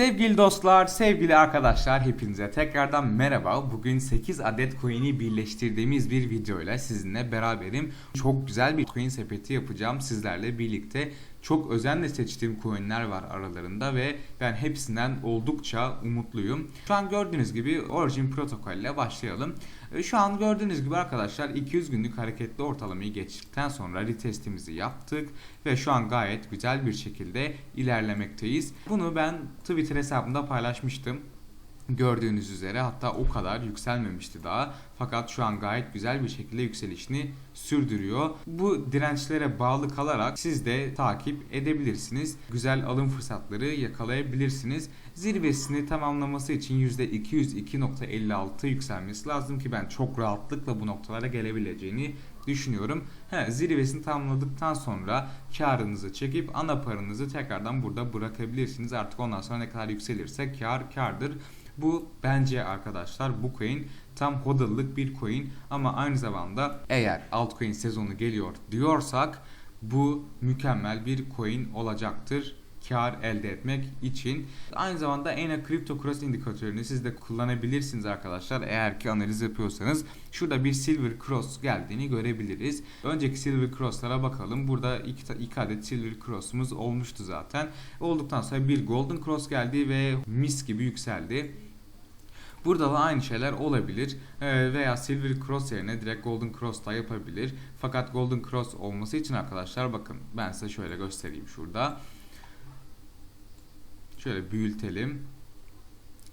Sevgili dostlar, sevgili arkadaşlar hepinize tekrardan merhaba. Bugün 8 adet coin'i birleştirdiğimiz bir videoyla sizinle beraberim. Çok güzel bir coin sepeti yapacağım sizlerle birlikte. Çok özenle seçtiğim coin'ler var aralarında ve ben hepsinden oldukça umutluyum. Şu an gördüğünüz gibi Origin Protocol ile başlayalım. E, Şu an gördüğünüz gibi arkadaşlar 200 günlük hareketli ortalamayı geçtikten sonra retestimizi yaptık ve şu an gayet güzel bir şekilde ilerlemekteyiz. Bunu ben Twitter hesabımda paylaşmıştım. Gördüğünüz üzere hatta o kadar yükselmemişti daha. Fakat şu an gayet güzel bir şekilde yükselişini sürdürüyor. Bu dirençlere bağlı kalarak siz de takip edebilirsiniz. Güzel alım fırsatları yakalayabilirsiniz. Zirvesini tamamlaması için %202.56 yükselmesi lazım ki ben çok rahatlıkla bu noktalara gelebileceğini düşünüyorum. He, zirvesini tamamladıktan sonra karınızı çekip ana paranızı tekrardan burada bırakabilirsiniz. Artık ondan sonra ne kadar yükselirse kar kardır. Bu bence arkadaşlar bu coin tam hodl'lık bir coin ama aynı zamanda eğer altcoin sezonu geliyor diyorsak bu mükemmel bir coin olacaktır kar elde etmek için. Aynı zamanda Ena Crypto Cross indikatörünü siz de kullanabilirsiniz arkadaşlar. Eğer ki analiz yapıyorsanız şurada bir Silver Cross geldiğini görebiliriz. Önceki Silver Cross'lara bakalım. Burada iki, iki adet Silver Cross'umuz olmuştu zaten. Olduktan sonra bir Golden Cross geldi ve mis gibi yükseldi. Burada da aynı şeyler olabilir Ee, veya Silver Cross yerine direkt Golden Cross da yapabilir. Fakat Golden Cross olması için arkadaşlar bakın ben size şöyle göstereyim şurada. Şöyle büyütelim.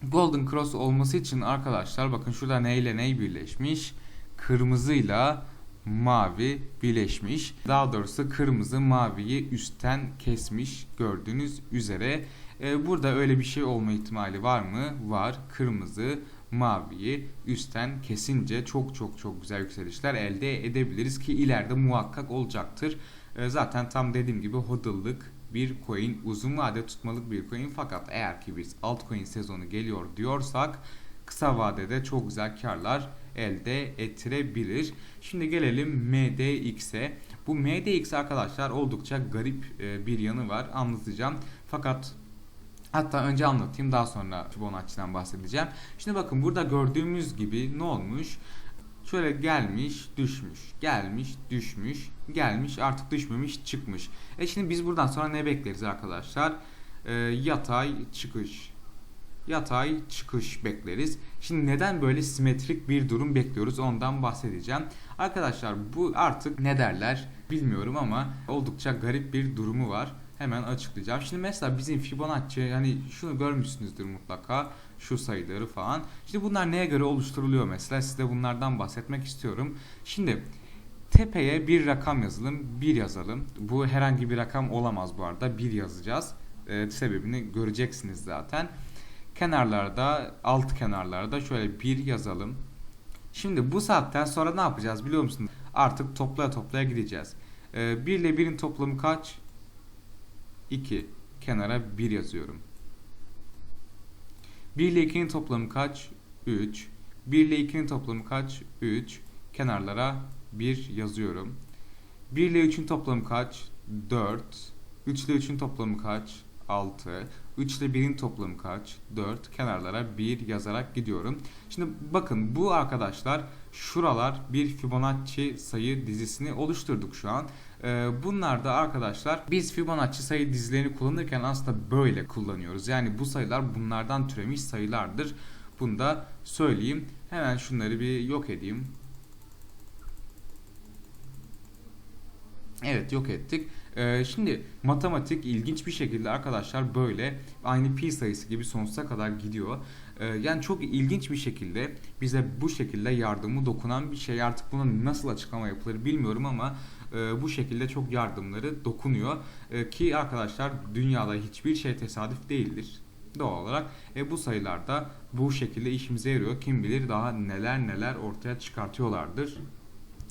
Golden Cross olması için arkadaşlar bakın şurada ne ile ne birleşmiş? Kırmızıyla mavi birleşmiş. Daha doğrusu kırmızı maviyi üstten kesmiş gördüğünüz üzere. Ee, burada öyle bir şey olma ihtimali var mı? Var. Kırmızı maviyi üstten kesince çok çok çok güzel yükselişler elde edebiliriz ki ileride muhakkak olacaktır. Ee, zaten tam dediğim gibi hodl'lık bir coin uzun vade tutmalık bir coin fakat eğer ki biz altcoin sezonu geliyor diyorsak kısa vadede çok güzel karlar elde ettirebilir. Şimdi gelelim MDX'e. Bu MDX arkadaşlar oldukça garip e, bir yanı var anlatacağım. Fakat Hatta önce anlatayım daha sonra Fibonacci'den bahsedeceğim. Şimdi bakın burada gördüğümüz gibi ne olmuş? Şöyle gelmiş, düşmüş, gelmiş, düşmüş, gelmiş, artık düşmemiş, çıkmış. E şimdi biz buradan sonra ne bekleriz arkadaşlar? Ee, yatay çıkış. Yatay çıkış bekleriz. Şimdi neden böyle simetrik bir durum bekliyoruz ondan bahsedeceğim. Arkadaşlar bu artık ne derler bilmiyorum ama oldukça garip bir durumu var. Hemen açıklayacağım. Şimdi mesela bizim Fibonacci hani şunu görmüşsünüzdür mutlaka şu sayıları falan. İşte bunlar neye göre oluşturuluyor mesela size bunlardan bahsetmek istiyorum. Şimdi tepeye bir rakam yazalım, bir yazalım. Bu herhangi bir rakam olamaz bu arada. Bir yazacağız. Ee, sebebini göreceksiniz zaten. Kenarlarda, alt kenarlarda şöyle bir yazalım. Şimdi bu saatten sonra ne yapacağız biliyor musunuz? Artık toplaya toplaya gideceğiz. Ee, 1 ile 1'in toplamı kaç? 2. Kenara 1 yazıyorum. 1 ile 2'nin toplamı kaç? 3. 1 ile 2'nin toplamı kaç? 3. Kenarlara 1 yazıyorum. 1 ile 3'ün toplamı kaç? 4. 3 ile 3'ün toplamı kaç? 6. 3 ile 1'in toplamı kaç? 4. Kenarlara 1 yazarak gidiyorum. Şimdi bakın bu arkadaşlar şuralar bir Fibonacci sayı dizisini oluşturduk şu an. Ee, bunlar da arkadaşlar biz Fibonacci sayı dizilerini kullanırken aslında böyle kullanıyoruz. Yani bu sayılar bunlardan türemiş sayılardır. Bunu da söyleyeyim. Hemen şunları bir yok edeyim. Evet yok ettik. Ee, şimdi matematik ilginç bir şekilde arkadaşlar böyle aynı pi sayısı gibi sonsuza kadar gidiyor. Ee, yani çok ilginç bir şekilde bize bu şekilde yardımı dokunan bir şey. Artık buna nasıl açıklama yapılır bilmiyorum ama e, bu şekilde çok yardımları dokunuyor. E, ki arkadaşlar dünyada hiçbir şey tesadüf değildir doğal olarak. E, bu sayılar da bu şekilde işimize yarıyor. Kim bilir daha neler neler ortaya çıkartıyorlardır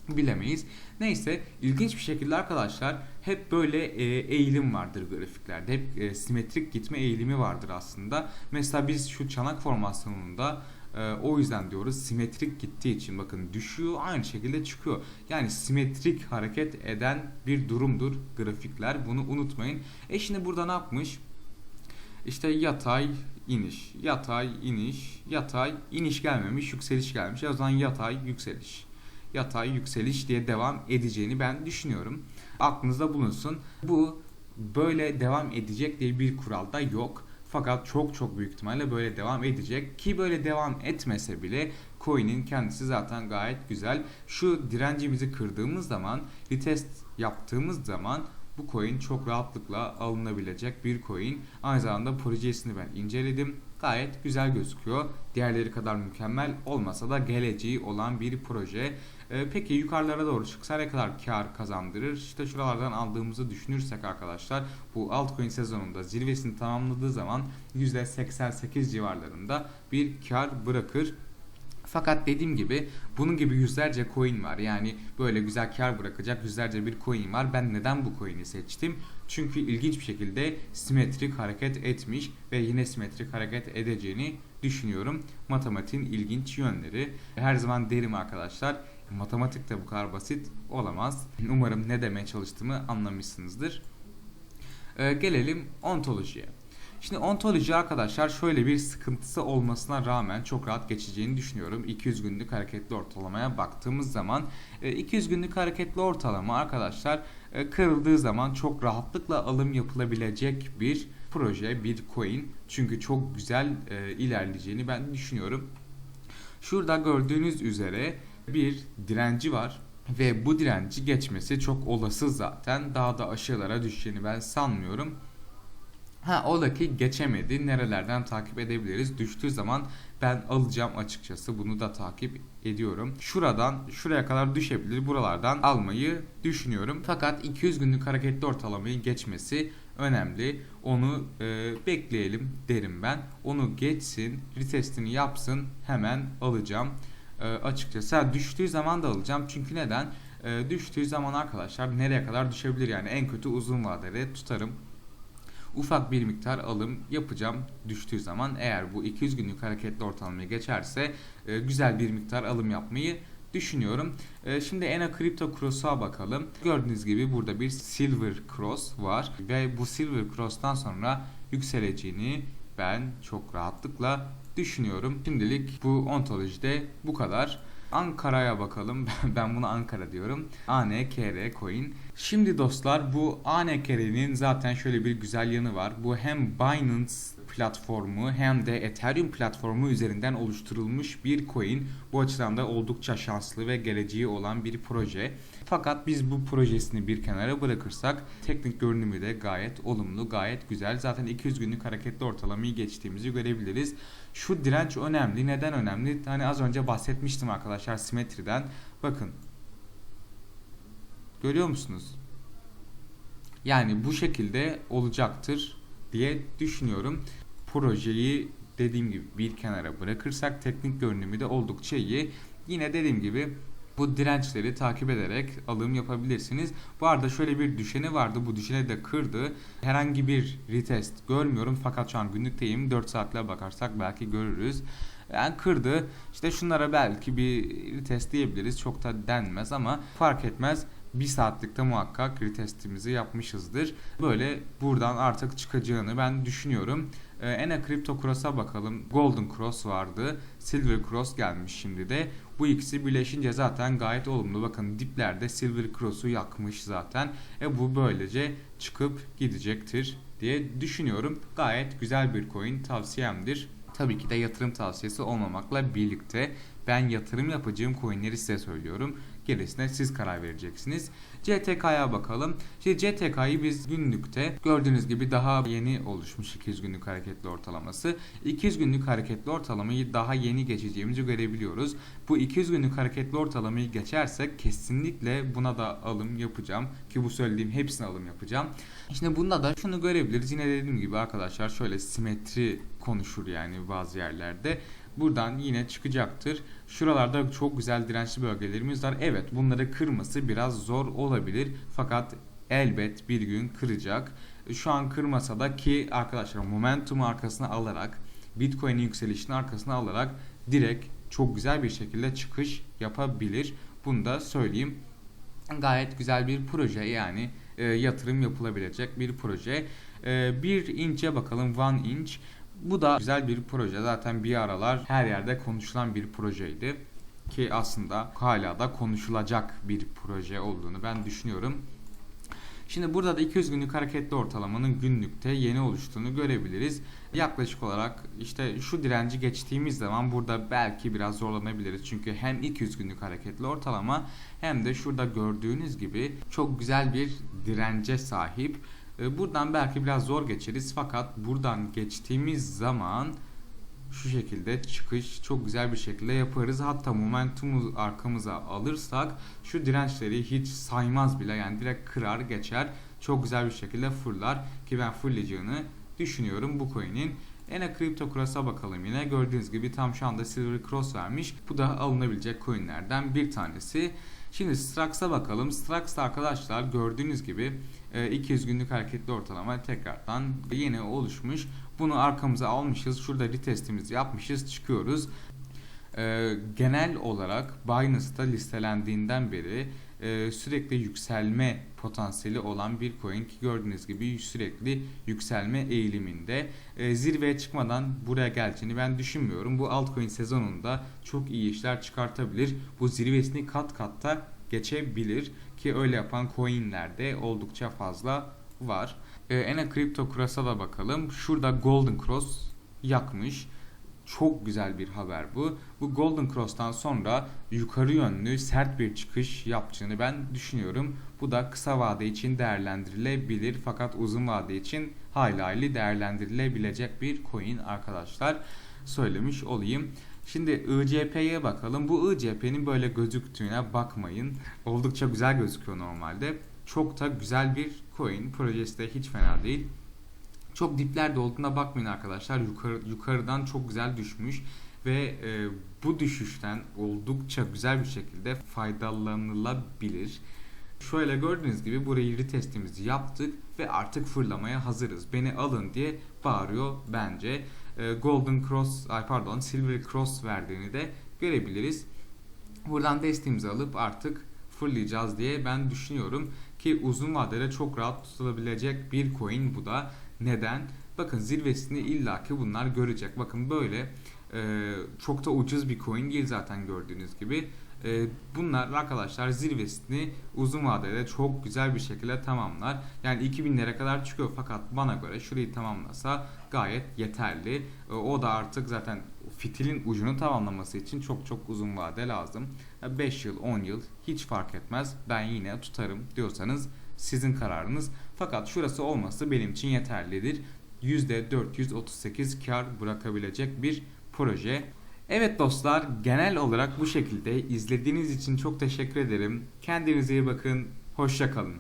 bilemeyiz. Neyse ilginç bir şekilde arkadaşlar hep böyle e, eğilim vardır grafiklerde. Hep e, simetrik gitme eğilimi vardır aslında. Mesela biz şu çanak formasyonunda e, o yüzden diyoruz simetrik gittiği için bakın düşüyor aynı şekilde çıkıyor. Yani simetrik hareket eden bir durumdur grafikler. Bunu unutmayın. E şimdi burada ne yapmış? İşte yatay iniş, yatay iniş, yatay iniş gelmemiş, yükseliş gelmiş. O zaman yatay yükseliş. Yatay yükseliş diye devam edeceğini ben düşünüyorum. Aklınızda bulunsun. Bu böyle devam edecek diye bir kural da yok. Fakat çok çok büyük ihtimalle böyle devam edecek ki böyle devam etmese bile coin'in kendisi zaten gayet güzel. Şu direncimizi kırdığımız zaman retest yaptığımız zaman bu coin çok rahatlıkla alınabilecek bir coin. Aynı zamanda projesini ben inceledim. Gayet güzel gözüküyor. Diğerleri kadar mükemmel olmasa da geleceği olan bir proje. Ee, peki yukarılara doğru çıksa ne kadar kar kazandırır? İşte şuralardan aldığımızı düşünürsek arkadaşlar bu altcoin sezonunda zirvesini tamamladığı zaman %88 civarlarında bir kar bırakır. Fakat dediğim gibi bunun gibi yüzlerce coin var. Yani böyle güzel kar bırakacak yüzlerce bir coin var. Ben neden bu coin'i seçtim? Çünkü ilginç bir şekilde simetrik hareket etmiş ve yine simetrik hareket edeceğini düşünüyorum. Matematiğin ilginç yönleri. Her zaman derim arkadaşlar. Matematik de bu kadar basit olamaz. Umarım ne demeye çalıştığımı anlamışsınızdır. Ee, gelelim ontolojiye. Şimdi ontoloji arkadaşlar şöyle bir sıkıntısı olmasına rağmen çok rahat geçeceğini düşünüyorum. 200 günlük hareketli ortalamaya baktığımız zaman 200 günlük hareketli ortalama arkadaşlar e, kırıldığı zaman çok rahatlıkla alım yapılabilecek bir proje, bir coin. Çünkü çok güzel e, ilerleyeceğini ben düşünüyorum. Şurada gördüğünüz üzere bir direnci var ve bu direnci geçmesi çok olası zaten. Daha da aşağılara düşeceğini ben sanmıyorum. Ha ola ki geçemedi. Nerelerden takip edebiliriz? Düştüğü zaman ben alacağım açıkçası. Bunu da takip ediyorum. Şuradan şuraya kadar düşebilir. Buralardan almayı düşünüyorum. Fakat 200 günlük hareketli ortalamayı geçmesi önemli. Onu e, bekleyelim derim ben. Onu geçsin, retestini yapsın. Hemen alacağım. E, açıkçası ha, düştüğü zaman da alacağım. Çünkü neden? E, düştüğü zaman arkadaşlar nereye kadar düşebilir yani en kötü uzun vadede tutarım ufak bir miktar alım yapacağım düştüğü zaman eğer bu 200 günlük hareketli ortalamayı geçerse e, güzel bir miktar alım yapmayı düşünüyorum. E, şimdi Ena Crypto Cross'a bakalım. Gördüğünüz gibi burada bir Silver Cross var ve bu Silver Cross'tan sonra yükseleceğini ben çok rahatlıkla düşünüyorum. Şimdilik bu ontolojide bu kadar. Ankara'ya bakalım. ben buna Ankara diyorum. ANKR coin. Şimdi dostlar bu ANKR'nin zaten şöyle bir güzel yanı var. Bu hem Binance platformu hem de Ethereum platformu üzerinden oluşturulmuş bir coin. Bu açıdan da oldukça şanslı ve geleceği olan bir proje. Fakat biz bu projesini bir kenara bırakırsak teknik görünümü de gayet olumlu, gayet güzel. Zaten 200 günlük hareketli ortalamayı geçtiğimizi görebiliriz. Şu direnç önemli. Neden önemli? Hani az önce bahsetmiştim arkadaşlar simetriden. Bakın. Görüyor musunuz? Yani bu şekilde olacaktır diye düşünüyorum. Projeyi dediğim gibi bir kenara bırakırsak teknik görünümü de oldukça iyi. Yine dediğim gibi bu dirençleri takip ederek alım yapabilirsiniz. Bu arada şöyle bir düşeni vardı. Bu düşeni de kırdı. Herhangi bir retest görmüyorum fakat şu an günlükteyim. 4 saatle bakarsak belki görürüz. Yani kırdı. İşte şunlara belki bir retest diyebiliriz. Çok da denmez ama fark etmez bir saatlikte muhakkak retestimizi yapmışızdır. Böyle buradan artık çıkacağını ben düşünüyorum. Ee, Ena Crypto Cross'a bakalım. Golden Cross vardı. Silver Cross gelmiş şimdi de. Bu ikisi birleşince zaten gayet olumlu. Bakın diplerde Silver Cross'u yakmış zaten. E bu böylece çıkıp gidecektir diye düşünüyorum. Gayet güzel bir coin tavsiyemdir. Tabii ki de yatırım tavsiyesi olmamakla birlikte ben yatırım yapacağım coinleri size söylüyorum. Gerisine siz karar vereceksiniz. CTK'ya bakalım. Şimdi CTK'yı biz günlükte gördüğünüz gibi daha yeni oluşmuş 200 günlük hareketli ortalaması. 200 günlük hareketli ortalamayı daha yeni geçeceğimizi görebiliyoruz. Bu 200 günlük hareketli ortalamayı geçersek kesinlikle buna da alım yapacağım. Ki bu söylediğim hepsine alım yapacağım. Şimdi bunda da şunu görebiliriz. Yine dediğim gibi arkadaşlar şöyle simetri konuşur yani bazı yerlerde buradan yine çıkacaktır. Şuralarda çok güzel dirençli bölgelerimiz var. Evet bunları kırması biraz zor olabilir. Fakat elbet bir gün kıracak. Şu an kırmasa da ki arkadaşlar momentum arkasına alarak Bitcoin'in yükselişini arkasına alarak direkt çok güzel bir şekilde çıkış yapabilir. Bunu da söyleyeyim. Gayet güzel bir proje yani e, yatırım yapılabilecek bir proje. Ee, bir inç'e bakalım One Inch. Bu da güzel bir proje. Zaten bir aralar her yerde konuşulan bir projeydi. Ki aslında hala da konuşulacak bir proje olduğunu ben düşünüyorum. Şimdi burada da 200 günlük hareketli ortalamanın günlükte yeni oluştuğunu görebiliriz. Yaklaşık olarak işte şu direnci geçtiğimiz zaman burada belki biraz zorlanabiliriz. Çünkü hem 200 günlük hareketli ortalama hem de şurada gördüğünüz gibi çok güzel bir dirence sahip. Ee, Buradan belki biraz zor geçeriz fakat buradan geçtiğimiz zaman şu şekilde çıkış çok güzel bir şekilde yaparız. Hatta momentumu arkamıza alırsak şu dirençleri hiç saymaz bile yani direkt kırar geçer. Çok güzel bir şekilde fırlar ki ben fırlayacağını düşünüyorum bu coin'in. Ene Crypto Cross'a bakalım yine. Gördüğünüz gibi tam şu anda Silver Cross vermiş. Bu da alınabilecek coin'lerden bir tanesi. Şimdi Strax'a bakalım. Strax'ta arkadaşlar gördüğünüz gibi e, 200 günlük hareketli ortalama tekrardan yeni oluşmuş. Bunu arkamıza almışız. Şurada retestimizi yapmışız. Çıkıyoruz. E, genel olarak Binance'da listelendiğinden beri e, sürekli yükselme potansiyeli olan bir coin ki gördüğünüz gibi sürekli yükselme eğiliminde. E, zirveye çıkmadan buraya geleceğini ben düşünmüyorum. Bu altcoin sezonunda çok iyi işler çıkartabilir. Bu zirvesini kat katta geçebilir ki öyle yapan coinlerde oldukça fazla var. E, Ene Crypto Cross'a da bakalım. Şurada Golden Cross yakmış. Çok güzel bir haber bu. Bu Golden Cross'tan sonra yukarı yönlü sert bir çıkış yapacağını ben düşünüyorum. Bu da kısa vade için değerlendirilebilir fakat uzun vade için hayli hayli değerlendirilebilecek bir coin arkadaşlar. Söylemiş olayım. Şimdi ICP'ye bakalım. Bu ICP'nin böyle gözüktüğüne bakmayın. Oldukça güzel gözüküyor normalde. Çok da güzel bir coin. Projesi de hiç fena değil. Çok diplerde olduğuna bakmayın arkadaşlar. Yukarı, yukarıdan çok güzel düşmüş ve e, bu düşüşten oldukça güzel bir şekilde faydalanılabilir. Şöyle gördüğünüz gibi burayı retestimizi yaptık ve artık fırlamaya hazırız. Beni alın diye bağırıyor bence. E, Golden Cross, ay pardon Silver Cross verdiğini de görebiliriz. Buradan desteğimizi alıp artık fırlayacağız diye ben düşünüyorum ki uzun vadede çok rahat tutulabilecek bir coin bu da. Neden? Bakın zirvesini illaki bunlar görecek. Bakın böyle e, çok da ucuz bir coin değil zaten gördüğünüz gibi. E, bunlar arkadaşlar zirvesini uzun vadede çok güzel bir şekilde tamamlar. Yani 2000'lere kadar çıkıyor fakat bana göre şurayı tamamlasa gayet yeterli. E, o da artık zaten fitilin ucunu tamamlaması için çok çok uzun vade lazım. 5 yıl 10 yıl hiç fark etmez ben yine tutarım diyorsanız sizin kararınız. Fakat şurası olması benim için yeterlidir. %438 kar bırakabilecek bir proje. Evet dostlar genel olarak bu şekilde izlediğiniz için çok teşekkür ederim. Kendinize iyi bakın. Hoşça kalın.